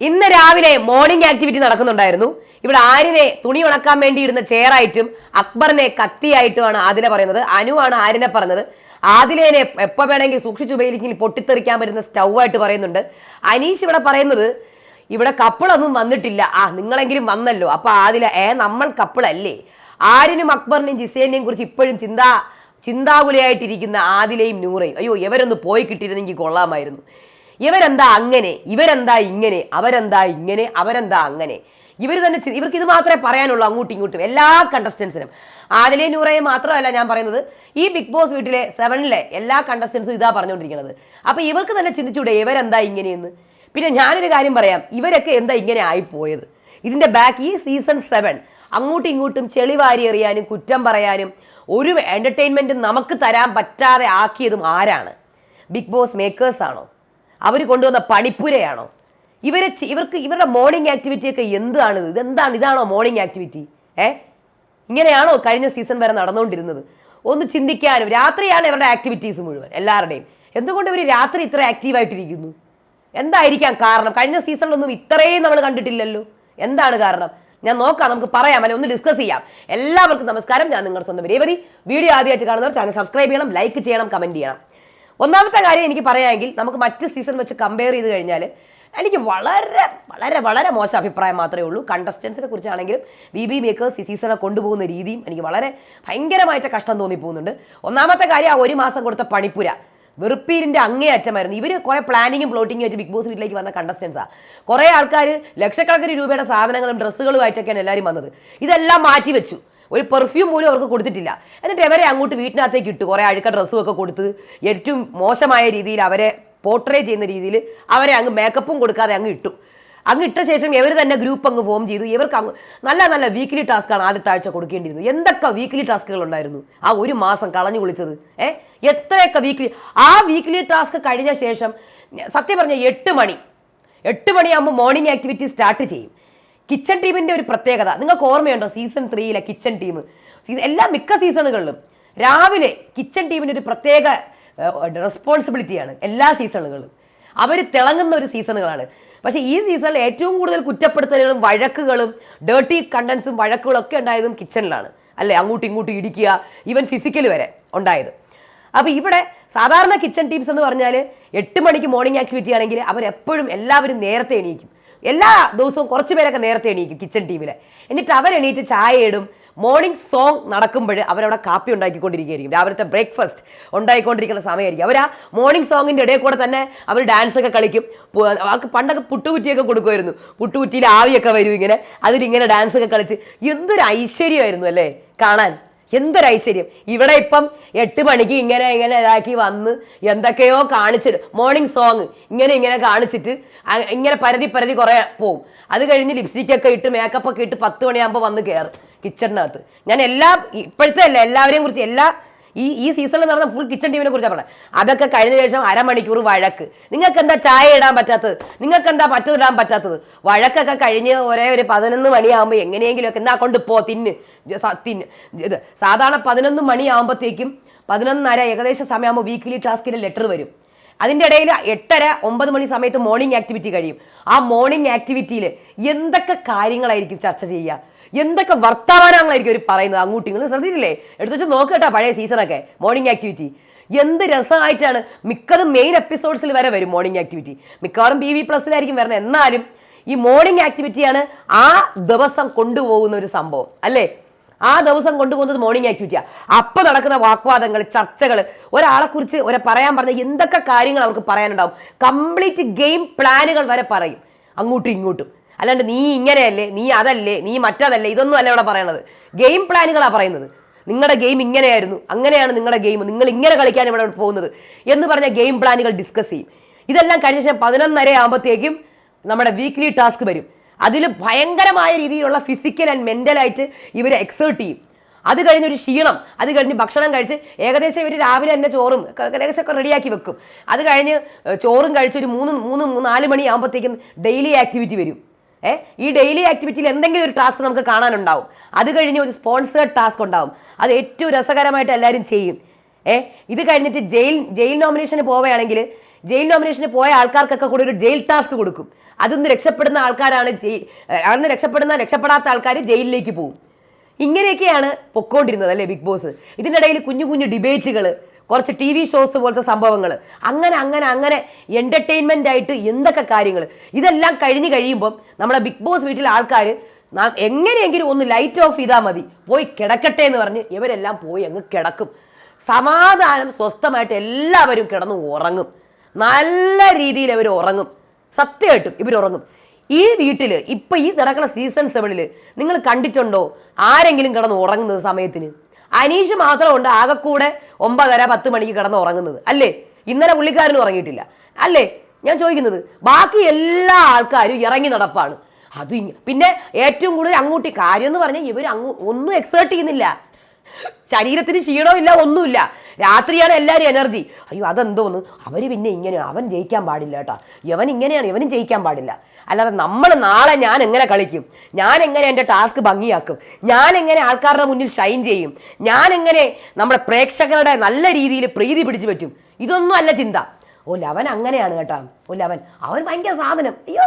ഇന്ന് രാവിലെ morning activity നടക്കുന്നുണ്ടായിരുന്നു. ഇവിടെ ആരിനെ തുണി ഉണക്കാൻ വേണ്ടിയിരുന്ന ചെയറായിട്ടും അക്ബറിനെ കത്തിയായിട്ടുമാണ് ആദില പറയുന്നത്. അനുവാണ് ആരിനെ പറഞ്ഞത്. ആദിലേനെ എപ്പോൾ വേണമെങ്കിൽ സൂക്ഷിച്ചു ഉപയോഗിക്കും പൊട്ടിത്തെറിക്കാൻ പറ്റുന്ന സ്റ്റൗ ആയിട്ട് പറയുന്നുണ്ട്. അനീഷ് ഇവിടെ പറയുന്നത് ഇവിടെ കപ്പിളൊന്നും വന്നിട്ടില്ല. ആ നിങ്ങളെങ്കിലും വന്നല്ലോ. അപ്പൊ ആദില ഏ നമ്മൾ കപ്പിളല്ലേ? ആരിനും അക്ബറിനെയും ജിസേനെയും കുറിച്ച് ഇപ്പോഴും ചിന്താ ചിന്താകുലയായിട്ടിരിക്കുന്ന ആദിലയും നൂറയും. അയ്യോ ഇവരൊന്ന് പോയി കിട്ടിയിരുന്നെങ്കിൽ കൊള്ളാമായിരുന്നു. ഇവരെന്താ അങ്ങനെ? ഇവരെന്താ ഇങ്ങനെ? അവരെന്താ ഇങ്ങനെ? അവരെന്താ അങ്ങനെ? ഇവർ തന്നെ ഇവർക്ക് ഇത് മാത്രമേ പറയാനുള്ളൂ അങ്ങോട്ടും ഇങ്ങോട്ടും എല്ലാ കണ്ടസ്റ്റൻസിനും ആദിലെ നൂറയെ മാത്രമല്ല ഞാൻ പറയുന്നത്. ഈ ബിഗ് ബോസ് വീട്ടിലെ സെവനിലെ എല്ലാ കണ്ടസ്റ്റൻസും ഇതാ പറഞ്ഞുകൊണ്ടിരിക്കുന്നത്. അപ്പൊ ഇവർക്ക് തന്നെ ചിന്തിച്ചൂടെ ഇവരെന്താ ഇങ്ങനെയെന്ന്? പിന്നെ ഞാനൊരു കാര്യം പറയാം. ഇവരൊക്കെ എന്താ ഇങ്ങനെ ആയിപ്പോയത് ഇതിന്റെ ബാക്ക് ഈ സീസൺ സെവൻ അങ്ങോട്ടും ഇങ്ങോട്ടും ചെളി വാരി എറിയാനും കുറ്റം പറയാനും ഒരു എന്റർടൈൻമെന്റ് നമുക്ക് തരാൻ പറ്റാതെ ആക്കിയതും ആരാണ്? ബിഗ് ബോസ് മേക്കേഴ്സ് ആണോ? അവർ കൊണ്ടുവന്ന പണിപ്പുരയാണോ? ഇവരെ ഇവർക്ക് ഇവരുടെ മോർണിംഗ് ആക്ടിവിറ്റി ഒക്കെ എന്താണ്? ഇതെന്താണ്? ഇതാണോ മോർണിംഗ് ആക്ടിവിറ്റി ഏ? ഇങ്ങനെയാണോ കഴിഞ്ഞ സീസൺ വരെ നടന്നുകൊണ്ടിരുന്നത്? ഒന്ന് ചിന്തിക്കാനും. രാത്രിയാണ് ഇവരുടെ ആക്ടിവിറ്റീസ് മുഴുവൻ എല്ലാവരുടെയും. എന്തുകൊണ്ട് ഇവർ രാത്രി ഇത്ര ആക്റ്റീവായിട്ടിരിക്കുന്നു എന്തായിരിക്കാം കാരണം? കഴിഞ്ഞ സീസണിലൊന്നും ഇത്രയും നമ്മൾ കണ്ടിട്ടില്ലല്ലോ. എന്താണ് കാരണം? ഞാൻ നോക്കാം നമുക്ക് പറയാം. അല്ലെ ഒന്ന് ഡിസ്കസ് ചെയ്യാം. എല്ലാവർക്കും നമസ്കാരം. ഞാൻ നിങ്ങളുടെ സ്വന്തം രേവതി. വീഡിയോ ആദ്യമായിട്ട് കാണുന്നവർ ചാനൽ സബ്സ്ക്രൈബ് ചെയ്യണം ലൈക്ക് ചെയ്യണം കമന്റ് ചെയ്യണം. ഒന്നാമത്തെ കാര്യം എനിക്ക് പറയാമെങ്കിൽ നമുക്ക് മറ്റ് സീസൺ വെച്ച് കമ്പയർ ചെയ്ത് കഴിഞ്ഞാൽ എനിക്ക് വളരെ വളരെ വളരെ മോശം അഭിപ്രായം മാത്രമേ ഉള്ളൂ. കണ്ടസ്റ്റൻസിനെ കുറിച്ചാണെങ്കിലും ബി ബി മേക്കേഴ്സ് ഈ സീസണെ കൊണ്ടുപോകുന്ന രീതിയും എനിക്ക് വളരെ ഭയങ്കരമായിട്ട് കഷ്ടം തോന്നിപ്പോകുന്നുണ്ട്. ഒന്നാമത്തെ കാര്യം ആ ഒരു മാസം കൊടുത്ത പണിപ്പുര. വെറുപ്പീരിന്റെ അങ്ങേ അറ്റമായിരുന്നു ഇവർ കുറേ പ്ലാനിങ്ങും പ്ലോട്ടിങ്ങും ആയിട്ട് ബിഗ് ബോസ് വീട്ടിലേക്ക് വന്ന കണ്ടസ്റ്റൻസാണ് കുറേ ആൾക്കാർ ലക്ഷക്കണക്കിന് രൂപയുടെ സാധനങ്ങളും ഡ്രസ്സുകളും ആയിട്ടൊക്കെയാണ് എല്ലാവരും വന്നത്. ഇതെല്ലാം മാറ്റി വെച്ചു ഒരു പെർഫ്യൂം പോലും അവർക്ക് കൊടുത്തിട്ടില്ല. എന്നിട്ട് അവരെ അങ്ങോട്ട് വീട്ടിനകത്തേക്ക് ഇട്ടു. കുറെ അഴുക്ക ഡ്രസ്സും ഒക്കെ കൊടുത്ത് ഏറ്റവും മോശമായ രീതിയിൽ അവരെ പോർട്രേ ചെയ്യുന്ന രീതിയിൽ അവരെ അങ്ങ് മേക്കപ്പും കൊടുക്കാതെ അങ്ങ് ഇട്ടു. അങ്ങ് ഇട്ട ശേഷം ഇവർ തന്നെ ഗ്രൂപ്പ് അങ്ങ് ഫോം ചെയ്തു. ഇവർക്ക് അങ്ങ് നല്ല നല്ല വീക്കിലി ടാസ്ക്കാണ് ആദ്യത്തെ ആഴ്ച കൊടുക്കേണ്ടിയിരുന്നത്. എന്തൊക്കെ വീക്കിലി ടാസ്കുകൾ ഉണ്ടായിരുന്നു? ആ ഒരു മാസം കളഞ്ഞു കുളിച്ചത്. ഏ? എത്രയൊക്കെ വീക്കിലി ആ വീക്കിലി ടാസ്ക് കഴിഞ്ഞ ശേഷം സത്യം പറഞ്ഞ എട്ട് മണി. എട്ട് മണിയാകുമ്പോൾ മോർണിംഗ് ആക്ടിവിറ്റി സ്റ്റാർട്ട് ചെയ്യും. കിച്ചൺ ടീമിന്റെ ഒരു പ്രത്യേകത. നിങ്ങൾക്ക് ഓർമ്മയുണ്ടോ സീസൺ ത്രീയിലെ കിച്ചൺ ടീം എല്ലാ മിക്ക സീസണുകളിലും രാവിലെ കിച്ചൺ ടീമിന്റെ ഒരു പ്രത്യേക റെസ്പോൺസിബിലിറ്റിയാണ് എല്ലാ സീസണുകളും അവർ തിളങ്ങുന്ന ഒരു സീസണുകളാണ് പക്ഷേ ഈ സീസണിൽ ഏറ്റവും കൂടുതൽ കുറ്റപ്പെടുത്തലുകളും വഴക്കുകളും ഡേർട്ടി കണ്ടൻസും വഴക്കുകളും ഒക്കെ ഉണ്ടായതും കിച്ചണിലാണ് അല്ലേ? അങ്ങോട്ടും ഇങ്ങോട്ടും ഇടിക്കുക ഈവൻ ഫിസിക്കൽ വരെ ഉണ്ടായത്. അപ്പോൾ ഇവിടെ സാധാരണ കിച്ചൺ ടീംസ് എന്ന് പറഞ്ഞാൽ എട്ട് മണിക്ക് മോർണിംഗ് ആക്ടിവിറ്റി ആണെങ്കിൽ അവരെപ്പോഴും എല്ലാവരും നേരത്തെ എണീക്കും. എല്ലാ ദിവസവും കുറച്ച് പേരൊക്കെ നേരത്തെ എണീക്കും കിച്ചൺ ടീമിൽ എന്നിട്ട് അവരെണീറ്റ് ചായ ഇടും. മോർണിംഗ് സോങ് നടക്കുമ്പോൾ അവരവിടെ കാപ്പി ഉണ്ടാക്കിക്കൊണ്ടിരിക്കുകയായിരിക്കും രാവിലത്തെ ബ്രേക്ക്ഫാസ്റ്റ് ഉണ്ടായിക്കൊണ്ടിരിക്കുന്ന സമയമായിരിക്കും. അവർ ആ മോർണിംഗ് സോങ്ങിന്റെ ഇടയിൽ കൂടെ തന്നെ അവർ ഡാൻസ് ഒക്കെ കളിക്കും. അവർക്ക് പണ്ടൊക്കെ പുട്ടുകുറ്റിയൊക്കെ കൊടുക്കുമായിരുന്നു പുട്ടുകുറ്റിയിൽ ആവിയൊക്കെ വരും ഇങ്ങനെ. അതിലിങ്ങനെ ഡാൻസ് ഒക്കെ കളിച്ച് എന്തൊരു ഐശ്വര്യമായിരുന്നു അല്ലേ? കാണാൻ. എന്തൊരു ഐശ്വര്യം. ഇവിടെ ഇപ്പം എട്ട് മണിക്ക് ഇങ്ങനെ ഇങ്ങനെ ഇതാക്കി വന്ന് എന്തൊക്കെയോ കാണിച്ചിട്ട് മോർണിംഗ് സോങ് ഇങ്ങനെ ഇങ്ങനെ കാണിച്ചിട്ട് ഇങ്ങനെ പരതി പരതി കുറേ പോവും. അത് കഴിഞ്ഞ് ലിപ്സ്റ്റിക്കൊക്കെ ഇട്ട് മേക്കപ്പ് ഒക്കെ ഇട്ട് പത്ത് മണിയാകുമ്പോൾ വന്ന് കയറും കിച്ചണിനകത്ത് ഞാൻ എല്ലാ ഇപ്പോഴത്തെ അല്ല എല്ലാവരെയും കുറിച്ച് എല്ലാ ഈ ഈ സീസണിൽ നടന്ന ഫുൾ കിച്ചൺ ടീമിനെ കുറിച്ചാണ് പറഞ്ഞത്. അതൊക്കെ കഴിഞ്ഞ ശേഷം അരമണിക്കൂർ വഴക്ക്. നിങ്ങൾക്ക് എന്താ ചായ ഇടാൻ പറ്റാത്തത്? നിങ്ങൾക്ക് എന്താ പറ്റതിടാൻ പറ്റാത്തത്? വഴക്കൊക്കെ കഴിഞ്ഞ് ഒരേ ഒരു പതിനൊന്ന് മണിയാകുമ്പോൾ എങ്ങനെയെങ്കിലും ഒക്കെ എന്നാ കൊണ്ട് പോ തിന്ന്. തിന്ന്. ഇത് സാധാരണ പതിനൊന്ന് മണിയാകുമ്പോഴത്തേക്കും പതിനൊന്നര ഏകദേശം സമയമാകുമ്പോൾ വീക്കിലി ടാസ്കിന്റെ ലെറ്റർ വരും. അതിന്റെ ഇടയിൽ എട്ടര ഒമ്പത് മണി സമയത്ത് മോർണിംഗ് ആക്ടിവിറ്റി കഴിയും. ആ മോർണിംഗ് ആക്ടിവിറ്റിയിൽ എന്തൊക്കെ കാര്യങ്ങളായിരിക്കും ചർച്ച ചെയ്യുക? എന്തൊക്കെ വർത്തമാനങ്ങളായിരിക്കും അവർ പറയുന്നത്? അങ്ങോട്ടും ഇങ്ങോട്ടും ശ്രദ്ധിച്ചില്ലേ? എടുത്തു വെച്ച് നോക്കട്ടോ പഴയ സീസണൊക്കെ മോർണിംഗ് ആക്ടിവിറ്റി എന്ത് രസമായിട്ടാണ് മിക്കതും മെയിൻ എപ്പിസോഡ്സിൽ വരെ വരും മോർണിംഗ് ആക്ടിവിറ്റി മിക്കവാറും ബി വി പ്ലസിലായിരിക്കും വരുന്നത്. എന്നാലും ഈ മോർണിംഗ് ആക്ടിവിറ്റിയാണ് ആ ദിവസം കൊണ്ടുപോകുന്ന ഒരു സംഭവം. അല്ലേ? ആ ദിവസം കൊണ്ടുപോകുന്നത് മോർണിംഗ് ആക്ടിവിറ്റിയാണ് അപ്പൊ നടക്കുന്ന വാക്വാദങ്ങൾ ചർച്ചകൾ ഒരാളെ കുറിച്ച് ഒരെ പറയാൻ പറഞ്ഞ എന്തൊക്കെ കാര്യങ്ങൾ അവർക്ക് പറയാനുണ്ടാവും? കംപ്ലീറ്റ് ഗെയിം പ്ലാനുകൾ വരെ പറയും. അങ്ങോട്ടും ഇങ്ങോട്ടും. അല്ലാണ്ട് നീ ഇങ്ങനെയല്ലേ നീ അതല്ലേ നീ മറ്റതല്ലേ ഇതൊന്നും അല്ല ഇവിടെ പറയണത്. ഗെയിം പ്ലാനുകളാണ് പറയുന്നത്. നിങ്ങളുടെ ഗെയിം ഇങ്ങനെയായിരുന്നു അങ്ങനെയാണ് നിങ്ങളുടെ ഗെയിം നിങ്ങൾ ഇങ്ങനെ കളിക്കാൻ ഇവിടെ പോകുന്നത് എന്ന് പറഞ്ഞ ഗെയിം പ്ലാനുകൾ ഡിസ്കസ് ചെയ്യും. ഇതെല്ലാം കഴിഞ്ഞ ശേഷം പതിനൊന്നര ആകുമ്പോഴത്തേക്കും നമ്മുടെ വീക്ക്ലി ടാസ്ക് വരും. അതിൽ ഭയങ്കരമായ രീതിയിലുള്ള ഫിസിക്കൽ ആൻഡ് മെന്റലായിട്ട് ഇവർ എക്സേർട്ട് ചെയ്യും. അത് കഴിഞ്ഞൊരു ക്ഷീണം അത് കഴിഞ്ഞ് ഭക്ഷണം കഴിച്ച് ഏകദേശം ഇവർ രാവിലെ തന്നെ ചോറും ഏകദേശം ഒക്കെ റെഡിയാക്കി വെക്കും. അത് കഴിഞ്ഞ് ചോറും കഴിച്ച് ഒരു മൂന്ന് മൂന്ന് നാല് മണി ആകുമ്പോഴത്തേക്കും ഡെയിലി ആക്ടിവിറ്റി വരും. ഏ? ഈ ഡെയിലി ആക്ടിവിറ്റിയിൽ എന്തെങ്കിലും ഒരു ടാസ്ക് നമുക്ക് കാണാനുണ്ടാവും. അത് കഴിഞ്ഞ് ഒരു സ്പോൺസേഡ് ടാസ്ക് ഉണ്ടാവും. അത് ഏറ്റവും രസകരമായിട്ട് എല്ലാവരും ചെയ്യും. ഏഹ് ഇത് കഴിഞ്ഞിട്ട് ജയിൽ ജയിൽ നോമിനേഷന് പോവുകയാണെങ്കിൽ ജയിൽ നോമിനേഷന് പോയ ആൾക്കാർക്കൊക്കെ കൂടി ഒരു ജയിൽ ടാസ്ക് കൊടുക്കും. അതിൽ നിന്ന് രക്ഷപ്പെടുന്ന ആൾക്കാരാണ് ജയിൽ അതിൽ നിന്ന് രക്ഷപ്പെടുന്ന രക്ഷപ്പെടാത്ത ആൾക്കാർ ജയിലിലേക്ക് പോകും. ഇങ്ങനെയൊക്കെയാണ് പൊക്കോണ്ടിരുന്നത് അല്ലേ ബിഗ് ബോസ്? ഇതിനിടയിൽ കുഞ്ഞു കുഞ്ഞു ഡിബേറ്റുകൾ കുറച്ച് ടി വി ഷോസ് പോലത്തെ സംഭവങ്ങൾ അങ്ങനെ അങ്ങനെ അങ്ങനെ എന്റർടൈൻമെന്റ് ആയിട്ട് എന്തൊക്കെ കാര്യങ്ങൾ ഇതെല്ലാം കഴിഞ്ഞ് കഴിയുമ്പം നമ്മുടെ ബിഗ് ബോസ് വീട്ടിലെ ആൾക്കാർ എങ്ങനെയെങ്കിലും ഒന്ന് ലൈറ്റ് ഓഫ് ചെയ്താൽ മതി. പോയി കിടക്കട്ടെ എന്ന് പറഞ്ഞ് ഇവരെല്ലാം പോയി അങ്ങ് കിടക്കും. സമാധാനം സ്വസ്ഥമായിട്ട് എല്ലാവരും കിടന്ന് ഉറങ്ങും. നല്ല രീതിയിൽ അവർ ഉറങ്ങും. സത്യമായിട്ടും ഇവർ ഉറങ്ങും. ഈ വീട്ടിൽ ഇപ്പം ഈ നടക്കുന്ന സീസൺ സെവനിൽ നിങ്ങൾ കണ്ടിട്ടുണ്ടോ? ആരെങ്കിലും കിടന്ന് ഉറങ്ങുന്നത് സമയത്തിന്? അനീഷ് മാത്രമുണ്ട് ആകെക്കൂടെ ഒമ്പതര പത്ത് മണിക്ക് കിടന്ന് ഉറങ്ങുന്നത് അല്ലേ? ഇന്നലെ പുള്ളിക്കാരനും ഉറങ്ങിയിട്ടില്ല. അല്ലേ? ഞാൻ ചോദിക്കുന്നത് ബാക്കി എല്ലാ ആൾക്കാരും ഇറങ്ങി നടപ്പാണ്. അത് പിന്നെ ഏറ്റവും കൂടുതൽ അങ്ങോട്ട് കാര്യം എന്ന് പറഞ്ഞാൽ ഇവർ അങ്ങ് ഒന്നും എക്സേർട്ട് ചെയ്യുന്നില്ല. ശരീരത്തിന് ക്ഷീണമില്ല ഒന്നുമില്ല. രാത്രിയാണ് എല്ലാവരും എനർജി അയ്യോ അതെന്തോന്ന്? അവർ പിന്നെ ഇങ്ങനെയാണ്. അവൻ ജയിക്കാൻ പാടില്ല കേട്ടോ. ഇവൻ ഇങ്ങനെയാണ്. ഇവനും ജയിക്കാൻ പാടില്ല. അല്ലാതെ നമ്മൾ നാളെ ഞാൻ എങ്ങനെ കളിക്കും? ഞാൻ എങ്ങനെ എന്റെ ടാസ്ക് ഭംഗിയാക്കും? ഞാൻ എങ്ങനെ ആൾക്കാരുടെ മുന്നിൽ ഷൈൻ ചെയ്യും? ഞാൻ എങ്ങനെ നമ്മുടെ പ്രേക്ഷകരുടെ നല്ല രീതിയിൽ പ്രീതി പിടിച്ചു പറ്റും? ഇതൊന്നും അല്ല ചിന്ത. ഓ ലവൻ അങ്ങനെയാണ് കേട്ടോ. ഓ ലവൻ. അവൻ ഭയങ്കര സാധനം. അയ്യോ.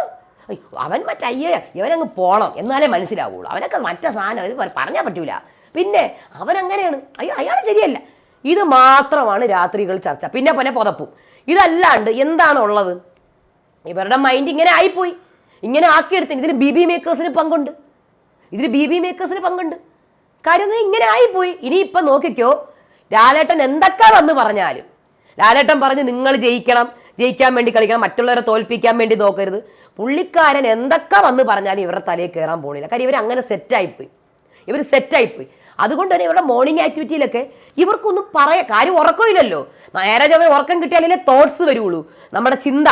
അവൻ അവൻ അയ്യോ ഇവനങ്ങ് പോണം എന്നാലേ മനസ്സിലാവുള്ളൂ. അവനൊക്കെ മറ്റേ സാധനം പറഞ്ഞാൽ പറ്റൂല. പിന്നെ അവനങ്ങനെയാണ്. അയ്യോ അയാൾ ശരിയല്ല. ഇത് മാത്രമാണ് രാത്രികൾ ചർച്ച. പിന്നെ പിന്നെ പുതപ്പും. ഇതല്ലാണ്ട് എന്താണുള്ളത്? ഇവരുടെ മൈൻഡ് ഇങ്ങനെ ആയിപ്പോയി. ഇങ്ങനെ ആക്കിയെടുത്തിന് ഇതിന് ബി ബി മേക്കേഴ്സിന് പങ്കുണ്ട്. ഇതിന് ബി ബി മേക്കേഴ്സിന് പങ്കുണ്ട്. കാര്യം ഇങ്ങനെ ആയിപ്പോയി. ഇനിയിപ്പം നോക്കിക്കോ ലാലേട്ടൻ എന്തൊക്കെ വന്ന് പറഞ്ഞാലും ലാലേട്ടൻ പറഞ്ഞ് നിങ്ങൾ ജയിക്കണം ജയിക്കാൻ വേണ്ടി കളിക്കണം മറ്റുള്ളവരെ തോൽപ്പിക്കാൻ വേണ്ടി നോക്കരുത്. പുള്ളിക്കാരൻ എന്തൊക്കെ വന്ന് പറഞ്ഞാലും ഇവരുടെ തലയിൽ കയറാൻ പോണില്ല. കാര്യം ഇവർ അങ്ങനെ സെറ്റായിപ്പോയി ഇവർ സെറ്റായിപ്പോയി അതുകൊണ്ട് തന്നെ ഇവരുടെ മോർണിംഗ് ആക്ടിവിറ്റിയിലൊക്കെ ഇവർക്കൊന്നും പറയാം കാര്യം ഉറക്കമില്ലല്ലോ. നേരെ ചൊവ്വേ ഉറക്കം കിട്ടിയാലേ തോട്ട്സ് വരുള്ളൂ. നമ്മുടെ ചിന്ത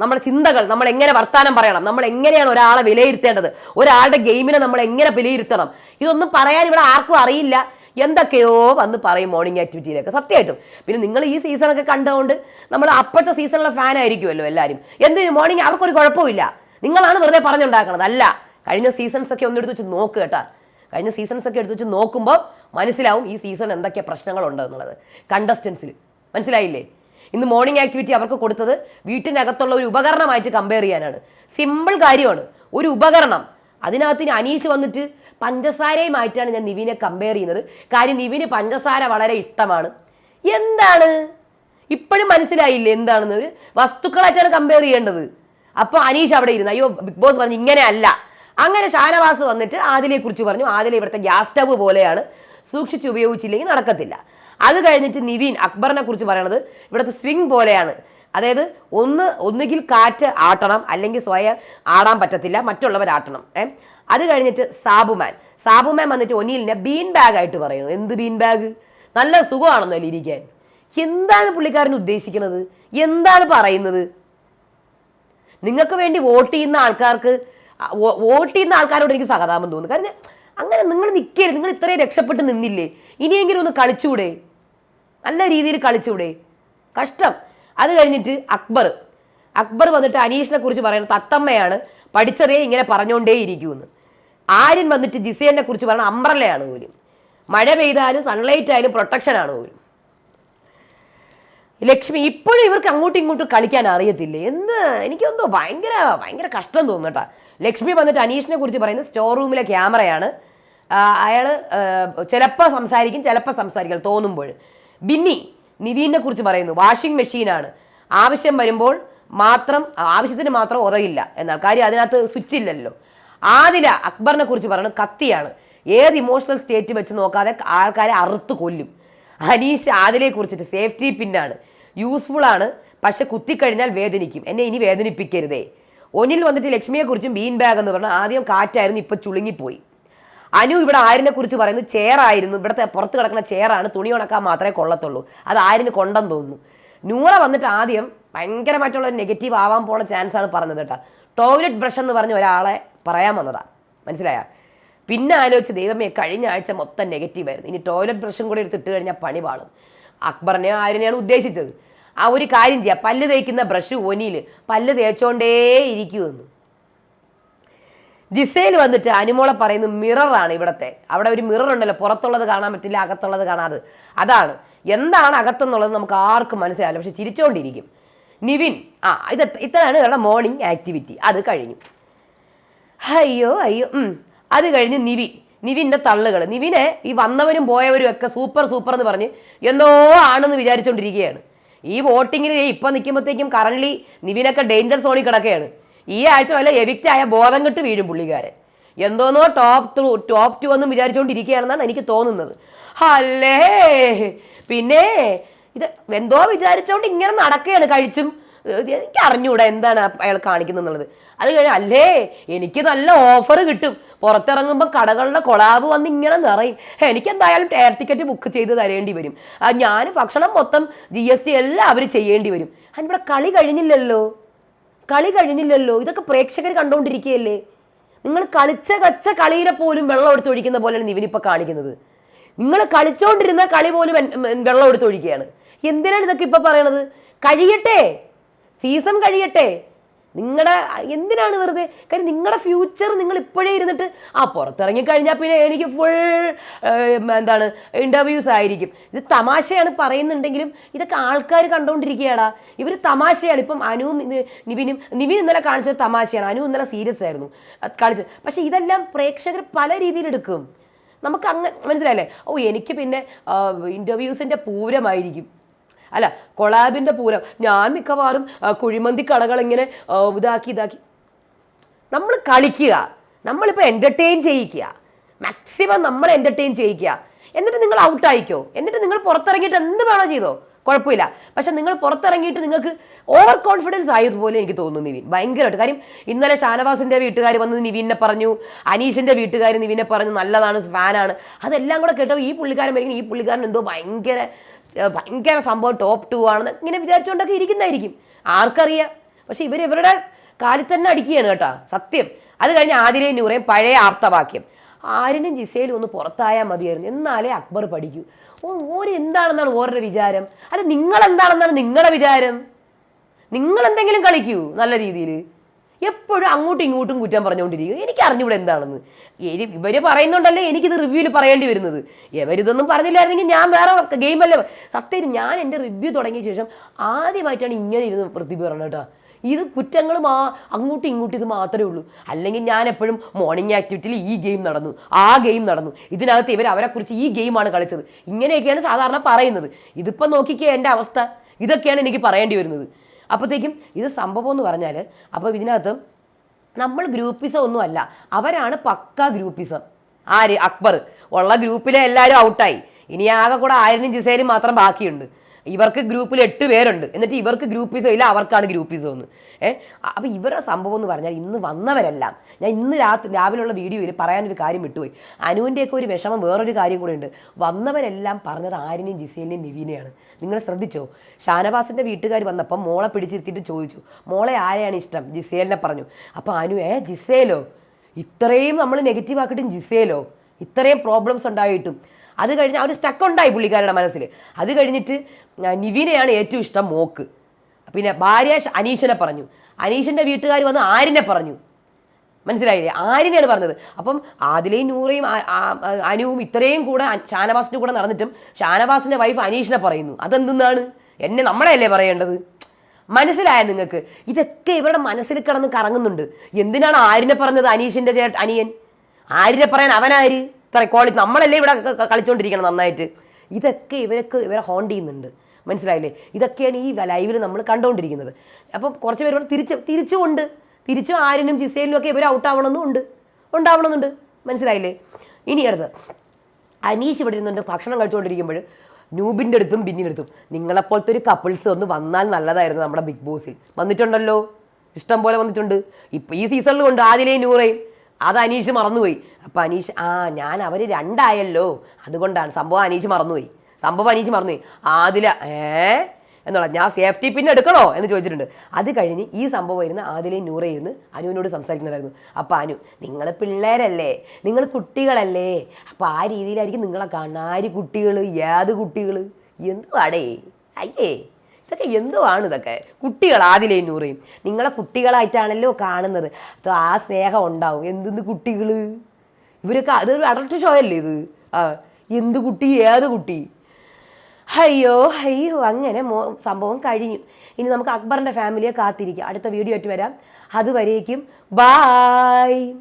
നമ്മുടെ ചിന്തകൾ നമ്മൾ എങ്ങനെ വർത്താനം പറയണം നമ്മൾ എങ്ങനെയാണ് ഒരാളെ വിലയിരുത്തേണ്ടത് ഒരാളുടെ ഗെയിമിനെ നമ്മൾ എങ്ങനെ വിലയിരുത്തണം? ഇതൊന്നും പറയാൻ ഇവിടെ ആർക്കും അറിയില്ല. എന്തൊക്കെയോ വന്ന് പറയും മോർണിംഗ് ആക്ടിവിറ്റിയിലൊക്കെ സത്യമായിട്ടും. പിന്നെ നിങ്ങൾ ഈ സീസണൊക്കെ കണ്ടുകൊണ്ട് നമ്മൾ അപ്പോഴത്തെ സീസണിലെ ഫാൻ ആയിരിക്കുമല്ലോ എല്ലാവരും എന്തിനു മോർണിംഗ് അവർക്കൊരു കുഴപ്പമില്ല നിങ്ങളാണ് വെറുതെ പറഞ്ഞുണ്ടാക്കണത്. അല്ല കഴിഞ്ഞ സീസൺസ് ഒക്കെ ഒന്നെടുത്ത് വെച്ച് നോക്ക് കേട്ടാ. കഴിഞ്ഞ സീസൺസ് ഒക്കെ എടുത്ത് വെച്ച് നോക്കുമ്പോൾ മനസ്സിലാവും ഈ സീസൺ എന്തൊക്കെ പ്രശ്നങ്ങളുണ്ട് എന്നുള്ളത്. കണ്ടസ്റ്റൻസിൽ മനസ്സിലായില്ലേ? ഇന്ന് മോർണിംഗ് ആക്ടിവിറ്റി അവർക്ക് കൊടുത്തത് വീട്ടിനകത്തുള്ള ഒരു ഉപകരണമായിട്ട് കമ്പയർ ചെയ്യാനാണ്. സിമ്പിൾ കാര്യമാണ്. ഒരു ഉപകരണം. അതിനകത്ത് ഇനി അനീഷ് വന്നിട്ട് പഞ്ചസാരയുമായിട്ടാണ് ഞാൻ നിവിനെ കമ്പയർ ചെയ്യുന്നത്. കാര്യം നിവിന് പഞ്ചസാര വളരെ ഇഷ്ടമാണ്. എന്താണ്? ഇപ്പോഴും മനസ്സിലായില്ല എന്താണെന്ന്? ഒരു വസ്തുക്കളായിട്ടാണ് കമ്പയർ ചെയ്യേണ്ടത്. അപ്പോൾ അനീഷ് അവിടെ ഇരുന്നു. അയ്യോ ബിഗ് ബോസ് പറഞ്ഞു ഇങ്ങനെ അല്ല അങ്ങനെ ഷാനവാസ് വന്നിട്ട് ആദിലെ കുറിച്ച് പറഞ്ഞു. ആദിലെ ഇവിടുത്തെ ഗ്യാസ് സ്റ്റവ് പോലെയാണ്. സൂക്ഷിച്ച് ഉപയോഗിച്ചില്ലെങ്കിൽ നടക്കത്തില്ല. അത് കഴിഞ്ഞിട്ട് നിവീൻ അക്ബറിനെ കുറിച്ച് പറയണത് ഇവിടുത്തെ സ്വിംഗ് പോലെയാണ്. അതായത് ഒന്ന് ഒന്നുകിൽ കാറ്റ് ആട്ടണം അല്ലെങ്കിൽ സ്വയം ആടാൻ പറ്റത്തില്ല മറ്റുള്ളവർ ആട്ടണം ഏ? അത് കഴിഞ്ഞിട്ട് സാബുമാൻ. സാബുമാൻ വന്നിട്ട് ഒനിയിലിനെ ബീൻ ബാഗ് ആയിട്ട് പറയുന്നു. എന്ത് ബീൻ ബാഗ് നല്ല സുഖമാണെന്നോ അതിൽ ഇരിക്കാൻ? എന്താണ് പുള്ളിക്കാരൻ ഉദ്ദേശിക്കുന്നത്? എന്താണ് പറയുന്നത്? നിങ്ങൾക്ക് വേണ്ടി വോട്ട് ചെയ്യുന്ന ആൾക്കാർക്ക് വോട്ട് ചെയ്യുന്ന ആൾക്കാരോട് എനിക്ക് സഹതാപം തോന്നുന്നു. കാരണം അങ്ങനെ നിങ്ങൾ നിൽക്കരുത് നിങ്ങൾ ഇത്രയും രക്ഷപ്പെട്ട് നിന്നില്ലേ? ഇനിയെങ്കിലും ഒന്ന് കളിച്ചൂടെ? നല്ല രീതിയിൽ കളിച്ചൂടെ. കഷ്ടം. അത് കഴിഞ്ഞിട്ട് അക്ബർ. അക്ബർ വന്നിട്ട് അനീഷിനെ കുറിച്ച് പറയുന്നത് തത്തമ്മയാണ്. പഠിച്ചതേ ഇങ്ങനെ പറഞ്ഞുകൊണ്ടേ ഇരിക്കുമെന്ന് ആര്യൻ വന്നിട്ട് ജിസേനെ കുറിച്ച് പറയുന്നത് അമ്പ്രലയാണ് പോലും. മഴ പെയ്താലും സൺലൈറ്റ് ആയാലും പ്രൊട്ടക്ഷൻ ആണ് പോലും. ലക്ഷ്മി ഇപ്പോഴും ഇവർക്ക് അങ്ങോട്ടും ഇങ്ങോട്ടും കളിക്കാൻ അറിയത്തില്ലേ? എന്ത് എനിക്കൊന്നും ഭയങ്കര ഭയങ്കര കഷ്ടം തോന്നുന്നു ലക്ഷ്മി വന്നിട്ട് അനീഷിനെ കുറിച്ച് പറയുന്നത് സ്റ്റോർ റൂമിലെ ക്യാമറയാണ് അയാൾ ചിലപ്പോൾ സംസാരിക്കും ചിലപ്പോൾ സംസാരിക്കും തോന്നുമ്പോൾ ബിന്നി നിവീനെ കുറിച്ച് പറയുന്നു. വാഷിംഗ് മെഷീനാണ് ആവശ്യം വരുമ്പോൾ മാത്രം ആവശ്യത്തിന് മാത്രം ഉറയില്ല. എന്നാൽ കാര്യം അതിനകത്ത് സ്വിച്ച് ഇല്ലല്ലോ. ആദില അക്ബറിനെ കുറിച്ച് പറയുന്നത് കത്തിയാണ്. ഏത് ഇമോഷണൽ സ്റ്റേറ്റ് വെച്ച് നോക്കാതെ ആൾക്കാരെ അറുത്ത് കൊല്ലും. അനീഷ് ആദിലയെ കുറിച്ചിട്ട് സേഫ്റ്റി പിന്നാണ് യൂസ്ഫുൾ ആണ്. പക്ഷെ കുത്തിക്കഴിഞ്ഞാൽ വേദനിക്കും. എന്നെ ഇനി വേദനിപ്പിക്കരുതേ. ഒന്നിൽ വന്നിട്ട് ലക്ഷ്മിയെ കുറിച്ചും ബീൻ ബാഗ് എന്ന് പറഞ്ഞാൽ ആദ്യം കാറ്റായിരുന്നു ഇപ്പൊ ചുളുങ്ങിപ്പോയി. അനു ഇവിടെ ആരിനെ കുറിച്ച് പറയുന്നു ചെയറായിരുന്നു ഇവിടുത്തെ പുറത്ത് കിടക്കുന്ന ചെയറാണ് തുണി ഉണക്കാൻ മാത്രമേ കൊള്ളത്തുള്ളൂ. അത് ആരിന് കൊണ്ടെന്ന് തോന്നുന്നു. നൂറ വന്നിട്ട് ആദ്യം ഭയങ്കരമായിട്ടുള്ള ഒരു നെഗറ്റീവ് ആവാൻ പോണ ചാൻസ് ആണ് പറഞ്ഞത് കേട്ടോ. ടോയ്ലറ്റ് ബ്രഷ് എന്ന് പറഞ്ഞ ഒരാളെ പറയാൻ വന്നതാ. മനസ്സിലായ? പിന്നെ ആലോചിച്ച് ദൈവമേ കഴിഞ്ഞ ആഴ്ച മൊത്തം നെഗറ്റീവ് ആയിരുന്നു. ഇനി ടോയ്ലറ്റ് ബ്രഷും കൂടി എടുത്തിട്ട് കഴിഞ്ഞാൽ പണി പാളും. അക്ബറിനെ ആരിനെയാണ് ഉദ്ദേശിച്ചത്? ആ ഒരു കാര്യം ചെയ്യാം. പല്ല് തേക്കുന്ന ബ്രഷ് ഒനിയിൽ പല്ല് തേച്ചോണ്ടേ ഇരിക്കുമെന്ന് ജിസയിൽ വന്നിട്ട് അനുമോളെ പറയുന്ന മിററാണ് ഇവിടത്തെ. അവിടെ ഒരു മിറർ ഉണ്ടല്ലോ പുറത്തുള്ളത് കാണാൻ പറ്റില്ല അകത്തുള്ളത് കാണാതെ. അതാണ്. എന്താണ് അകത്തെന്നുള്ളത് നമുക്ക് ആർക്കും മനസ്സിലാവില്ല പക്ഷെ ചിരിച്ചുകൊണ്ടിരിക്കും നിവിൻ ആ ഇത് ഇത്രയാണ് ഇവരുടെ മോർണിംഗ് ആക്ടിവിറ്റി അത് കഴിഞ്ഞു. അയ്യോ അയ്യോ അത് കഴിഞ്ഞ് നിവിൻ നിവിന്റെ തള്ളുകൾ നിവിനെ ഈ വന്നവരും പോയവരും ഒക്കെ സൂപ്പർ സൂപ്പർ എന്ന് പറഞ്ഞ് എന്തോ ആണെന്ന് വിചാരിച്ചുകൊണ്ടിരിക്കുകയാണ് ഈ വോട്ടിങ്ങിന് ഇപ്പം നിൽക്കുമ്പോഴത്തേക്കും കറണ്ട്ലി നിവിനൊക്കെ ഡേഞ്ചർ സോണിൽ കിടക്കുകയാണ്. ഈ ആഴ്ച വല്ല എവിക്റ്റായ ബോധം കെട്ട് വീഴും പുള്ളിക്കാരൻ. എന്തോന്നോ ടോപ്പ് ത്രൂ ടോപ്പ് ടു എന്നും വിചാരിച്ചുകൊണ്ടിരിക്കുകയാണെന്നാണ് എനിക്ക് തോന്നുന്നത്. അല്ലേ പിന്നെ ഇത് എന്തോ വിചാരിച്ചോണ്ട് ഇങ്ങനെ നടക്കുകയാണ് കഴിച്ചും. എനിക്ക് അറിഞ്ഞൂടാ എന്താണ് അയാൾ കാണിക്കുന്നത് എന്നുള്ളത് അത് കഴിഞ്ഞാൽ അല്ലേ എനിക്ക് നല്ല ഓഫർ കിട്ടും. പുറത്തിറങ്ങുമ്പോൾ കടകളുടെ കൊളാബ് വന്ന് ഇങ്ങനെ നിറയും. എനിക്ക് എന്തായാലും എയർ ടിക്കറ്റ് ബുക്ക് ചെയ്ത് തരേണ്ടി വരും. ഞാൻ ഭക്ഷണം മൊത്തം ജി എസ് ടി എല്ലാം അവർ ചെയ്യേണ്ടി വരും. അതിനിവിടെ കളി കഴിഞ്ഞില്ലല്ലോ. കളി കഴിഞ്ഞില്ലല്ലോ. ഇതൊക്കെ പ്രേക്ഷകർ കണ്ടുകൊണ്ടിരിക്കുകയല്ലേ നിങ്ങൾ കളിച്ച കച്ച കളിയിലെ പോലും വെള്ളം എടുത്ത് ഒഴിക്കുന്ന പോലെയാണ് നിവിനിപ്പോൾ കാണിക്കുന്നത്. നിങ്ങൾ കളിച്ചോണ്ടിരുന്ന കളി പോലും വെള്ളം എടുത്ത് ഒഴിക്കുകയാണ്. എന്തിനാണ് ഇതൊക്കെ ഇപ്പൊ പറയണത്? കഴിയട്ടെ. സീസൺ കഴിയട്ടെ. നിങ്ങളുടെ എന്തിനാണ് വെറുതെ? കാര്യം നിങ്ങളുടെ ഫ്യൂച്ചർ നിങ്ങൾ ഇപ്പോഴേ ഇരുന്നിട്ട് ആ പുറത്തിറങ്ങി കഴിഞ്ഞാൽ പിന്നെ എനിക്ക് ഫുൾ എന്താണ് ഇന്റർവ്യൂസ് ആയിരിക്കും. ഇത് തമാശയാണ് പറയുന്നുണ്ടെങ്കിലും ഇതൊക്കെ ആൾക്കാർ കണ്ടുകൊണ്ടിരിക്കുകയാടാ ഇവർ തമാശയാണ്. ഇപ്പം അനുവും നിവിനും നിവിൻ ഇന്നലെ കാണിച്ചത് തമാശയാണ്. അനു ഇന്നലെ സീരിയസ് ആയിരുന്നു. കാണിച്ചത്. പക്ഷേ ഇതെല്ലാം പ്രേക്ഷകർ പല രീതിയിൽ എടുക്കും. നമുക്ക് അങ്ങ് മനസ്സിലായില്ലേ? ഓ എനിക്ക് പിന്നെ ഇന്റർവ്യൂസിന്റെ പൂരമായിരിക്കും. അല്ല കൊളാബിന്റെ പൂരം. ഞാൻ മിക്കവാറും കുഴിമന്തി കടകൾ ഇങ്ങനെ ഇതാക്കി ഇതാക്കി. നമ്മൾ കളിക്കുക. നമ്മളിപ്പോൾ എന്റർടൈൻ ചെയ്യിക്കുക. മാക്സിമം നമ്മൾ എന്റർടൈൻ ചെയ്യിക്കുക. എന്നിട്ട് നിങ്ങൾ ഔട്ടായിക്കോ എന്നിട്ട് നിങ്ങൾ പുറത്തിറങ്ങിയിട്ട് എന്ത് വേണോ ചെയ്തോ. കുഴപ്പമില്ല. പക്ഷെ നിങ്ങൾ പുറത്തിറങ്ങിയിട്ട് നിങ്ങൾക്ക് ഓവർ കോൺഫിഡൻസ് ആയതുപോലെ എനിക്ക് തോന്നുന്നു നിവിൻ. ഭയങ്കരമായിട്ട്. കാര്യം ഇന്നലെ ഷാനവാസിന്റെ വീട്ടുകാർ വന്നത് നിവിനെ പറഞ്ഞു അനീഷിന്റെ വീട്ടുകാർ നിവിനെ പറഞ്ഞു നല്ലതാണ് ഫാനാണ്. അതെല്ലാം കൂടെ കേട്ടപ്പോൾ ഈ പുള്ളിക്കാരൻ വരികയും ഈ പുള്ളിക്കാരൻ എന്തോ ഭയങ്കര ഭയങ്കര സംഭവം ടോപ്പ് ടു ആണെന്ന് ഇങ്ങനെ വിചാരിച്ചുകൊണ്ടൊക്കെ ഇരിക്കുന്നതായിരിക്കും. ആർക്കറിയാം? പക്ഷെ ഇവർ ഇവരുടെ കാലിൽ തന്നെ അടിക്കുകയാണ് കേട്ടോ. സത്യം. അത് കഴിഞ്ഞ് ആതിരയും നൂറയും പഴയ ആർത്തവാക്യം. ആരിനും ജിസയിലും ഒന്ന് പുറത്തായാൽ മതിയായിരുന്നു. എന്നാലേ അക്ബർ പഠിക്കൂ. ഓ ഓര് എന്താണെന്നാണ് ഓരുടെ വിചാരം? അല്ല നിങ്ങളെന്താണെന്നാണ് നിങ്ങളുടെ വിചാരം? നിങ്ങൾ എന്തെങ്കിലും കളിക്കൂ നല്ല രീതിയിൽ എപ്പോഴും അങ്ങോട്ടും ഇങ്ങോട്ടും കുറ്റം പറഞ്ഞുകൊണ്ടിരിക്കും. എനിക്ക് അറിഞ്ഞൂടെ എന്താണെന്ന്. ഇവർ പറയുന്നുണ്ടല്ലേ എനിക്കിത് റിവ്യൂവിൽ പറയേണ്ടി വരുന്നത്. ഇവരിതൊന്നും പറഞ്ഞില്ലായിരുന്നെങ്കിൽ ഞാൻ വേറെ ഗെയിമല്ല സത്യം ഞാൻ എന്റെ റിവ്യൂ തുടങ്ങിയ ശേഷം ആദ്യമായിട്ടാണ് ഇങ്ങനെ ഇരുന്ന് പ്രതിഭ പറഞ്ഞത് കേട്ടോ. ഇത് കുറ്റങ്ങൾ മാ അങ്ങോട്ടും ഇങ്ങോട്ടും ഇത് മാത്രമേ ഉള്ളൂ. അല്ലെങ്കിൽ ഞാൻ എപ്പോഴും മോർണിംഗ് ആക്ടിവിറ്റിയിൽ ഈ ഗെയിം നടന്നു ആ ഗെയിം നടന്നു. ഇതിനകത്ത് ഇവർ അവരെക്കുറിച്ച് ഈ ഗെയിമാണ് കളിച്ചത്. ഇങ്ങനെയൊക്കെയാണ് സാധാരണ പറയുന്നത്. ഇതിപ്പോൾ നോക്കിക്കേ എന്റെ അവസ്ഥ. ഇതൊക്കെയാണ് എനിക്ക് പറയേണ്ടി വരുന്നത്. അപ്പോഴത്തേക്കും ഇത് സംഭവം എന്ന് പറഞ്ഞാൽ അപ്പോൾ ഇതിനകത്ത് നമ്മൾ ഗ്രൂപ്പിസം ഒന്നും അല്ല. അവരാണ് പക്ക ഗ്രൂപ്പിസം. ആര്? അക്ബർ. ഉള്ള ഗ്രൂപ്പിലെ എല്ലാവരും ഔട്ടായി ഇനി ആകെ കൂടെ ആയിരം ജിസേലും മാത്രം ബാക്കിയുണ്ട്. ഇവർക്ക് ഗ്രൂപ്പിൽ എട്ട് പേരുണ്ട്. എന്നിട്ട് ഇവർക്ക് ഗ്രൂപ്പീസോ ഇല്ല അവർക്കാണ് ഗ്രൂപ്പീസോ എന്ന്. ഏഹ് അപ്പോൾ ഇവരുടെ സംഭവം എന്ന് പറഞ്ഞാൽ ഇന്ന് വന്നവരെല്ലാം ഞാൻ ഇന്ന് രാത്രി രാവിലെയുള്ള വീഡിയോയിൽ പറയാനൊരു കാര്യം വിട്ടുപോയി. അനുവിന്റെയൊക്കെ ഒരു വിഷമം വേറൊരു കാര്യം കൂടെ ഉണ്ട്. വന്നവരെല്ലാം പറഞ്ഞത് ആരിനെയും ജിസേലിനെയും നിവീനെയാണ്. നിങ്ങൾ ശ്രദ്ധിച്ചോ? ഷാനവാസിന്റെ വീട്ടുകാർ വന്നപ്പം മോളെ പിടിച്ചിരുത്തിയിട്ട് ചോദിച്ചു മോളെ ആരെയാണ് ഇഷ്ടം? ജിസേലിനെ പറഞ്ഞു. അപ്പോൾ അനു ഏ ജിസേലോ? ഇത്രയും നമ്മൾ നെഗറ്റീവ് ആക്കിയിട്ടും ജിസേലോ? ഇത്രയും പ്രോബ്ലംസ് ഉണ്ടായിട്ടും. അത് കഴിഞ്ഞ് അവർ സ്റ്റക്കുണ്ടായി പുള്ളിക്കാരുടെ മനസ്സിൽ. അത് കഴിഞ്ഞിട്ട് നിവിനെയാണ് ഏറ്റവും ഇഷ്ടം മോക്ക്. പിന്നെ ഭാര്യ അനീഷിനെ പറഞ്ഞു. അനീഷിന്റെ വീട്ടുകാർ വന്ന് ആരിനെ പറഞ്ഞു. മനസ്സിലായില്ലേ? ആരിനെയാണ് പറഞ്ഞത്. അപ്പം ആദിലയും നൂറയും അനുവും ഇത്രയും കൂടെ ഷാനവാസിന്റെ കൂടെ നടന്നിട്ടും ഷാനവാസിന്റെ വൈഫ് അനീഷിനെ പറയുന്നു. അതെന്താണ് എന്നെ നമ്മളെയല്ലേ പറയേണ്ടത്? മനസ്സിലായ നിങ്ങൾക്ക്? ഇതൊക്കെ ഇവരുടെ മനസ്സിൽ കിടന്ന് കറങ്ങുന്നുണ്ട്. എന്തിനാണ് ആരിനെ പറഞ്ഞത് അനീഷിന്റെ ചേട്ട അനിയൻ? ആരിനെ പറയാൻ അവനാര്? ഇത്ര ക്വാളിറ്റി നമ്മളല്ലേ ഇവിടെ കളിച്ചുകൊണ്ടിരിക്കണം നന്നായിട്ട്. ഇതൊക്കെ ഇവരൊക്കെ ഇവരെ ഹോണ്ട് ചെയ്യുന്നുണ്ട്. മനസ്സിലായില്ലേ? ഇതൊക്കെയാണ് ഈ ലൈവിൽ നമ്മൾ കണ്ടുകൊണ്ടിരിക്കുന്നത് അപ്പം കുറച്ച് പേരോട് തിരിച്ച് തിരിച്ചുകൊണ്ട് തിരിച്ചും ആരിനും ജിസയിലും ഒക്കെ ഇവർ ഔട്ട് ആവണമെന്നും ഉണ്ട്. ഉണ്ടാവണമെന്നുണ്ട്. മനസ്സിലായില്ലേ? ഇനി അടുത്ത്. അനീഷ് ഇവിടെ ഇരുന്നുണ്ട് ഭക്ഷണം കഴിച്ചുകൊണ്ടിരിക്കുമ്പോൾ നൂബിന്റെ അടുത്തും ബിന്നിന്റെ അടുത്തും നിങ്ങളെപ്പോലത്തെ ഒരു കപ്പിൾസ് ഒന്ന് വന്നാൽ നല്ലതായിരുന്നു നമ്മുടെ ബിഗ് ബോസിൽ. വന്നിട്ടുണ്ടല്ലോ? ഇഷ്ടം പോലെ വന്നിട്ടുണ്ട്. ഇപ്പം ഈ സീസണിൽ കൊണ്ട് ആദ്യമേ നൂറയും അത് അനീഷ് മറന്നുപോയി. അപ്പോൾ അനീഷ് ആ ഞാൻ അവർ രണ്ടായല്ലോ. അതുകൊണ്ടാണ് സംഭവം അനീഷ് മറന്നുപോയി. സംഭവം അനീഷ് മറന്നുപോയി. ആദില ഏ? എന്നുള്ള ഞാൻ സേഫ്റ്റി പിന്നെ എടുക്കണോ എന്ന് ചോദിച്ചിട്ടുണ്ട്. അത് കഴിഞ്ഞ് ഈ സംഭവം ഇരുന്ന് ആദിലയും നൂറ ഇരുന്ന് അനുവിനോട് സംസാരിക്കുന്നുണ്ടായിരുന്നു. അപ്പോൾ അനു നിങ്ങൾ പിള്ളേരല്ലേ? നിങ്ങൾ കുട്ടികളല്ലേ? അപ്പോൾ ആ രീതിയിലായിരിക്കും നിങ്ങളെ കാണാര് കുട്ടികൾ ഏത് കുട്ടികൾ എന്തുവാടേ? അയ്യേ. ഇതൊക്കെ എന്തുവാണ് ഇതൊക്കെ? കുട്ടികൾ ആദിലേ നൂറയും നിങ്ങളെ കുട്ടികളായിട്ടാണല്ലോ കാണുന്നത്. അപ്പോൾ ആ സ്നേഹം ഉണ്ടാവും. എന്തെന്ന് കുട്ടികൾ ഇവരൊക്കെ അതൊരു അഡൽട്ട് ഷോ അല്ലേ ഇത്? ആ എന്ത് കുട്ടി? ഏത് കുട്ടി? അയ്യോ അയ്യോ അങ്ങനെ മോ- സംഭവം കഴിഞ്ഞു. ഇനി നമുക്ക് അക്ബറിന്റെ ഫാമിലിയെ കാത്തിരിക്കാം. അടുത്ത വീഡിയോ ആയിട്ട് വരാം. അതുവരേക്കും ബായ്